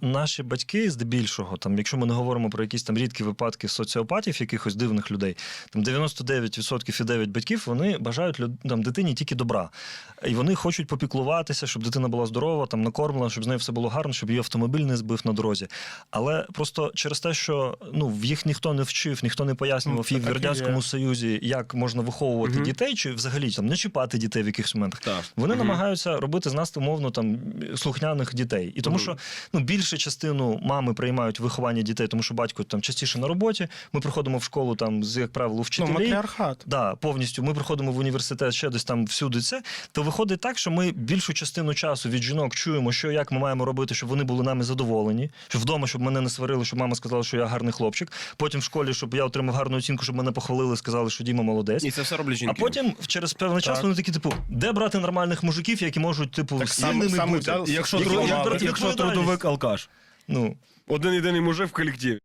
наші батьки, здебільшого, там, якщо ми не говоримо про якісь там рідкі випадки соціопатів, якихось дивних людей, там 99% і 9 батьків вони бажають люд- там, дитині тільки добра. І вони хочуть попіклуватися, щоб дитина була здорова, там накормлена, щоб з нею все було гарно, щоб її автомобіль не збив на дорозі. Але просто через те, що ну, в їх ніхто не вчив, ніхто не пояснював Ну, їх в радянському Союзі, як можна виховувати Мгм. дітей, чи взагалі там не чіпати дітей в якихось моментах. Так. Вони Мгм. намагаються робити з нас умовно там слухняних дітей. І тому Мгм. що ну, більшу частину мами приймають виховання дітей, тому що батько там частіше на роботі. Ми приходимо в школу там з, як правило, Ну, матріархат. Да, повністю. Ми приходимо в університет ще десь там всюди це. То виходить так, що ми більшу частину часу від жінок чуємо, що як ми маємо робити, щоб вони були нами задоволені. Що вдома, щоб мене не сварили, щоб мама сказала, що я гарний хлопчик. Потім в школі, щоб я отримав гарну оцінку, щоб мене похвалили, сказали, що Діма молодець. І це все роблять А потім через певний час Так. вони такі, типу, де брати нормальних мужиків, які можуть, типу, Так саме бути. Якщо, якщо якщо трудовик алкаш. Ну, Один єдиний мужик в колективі.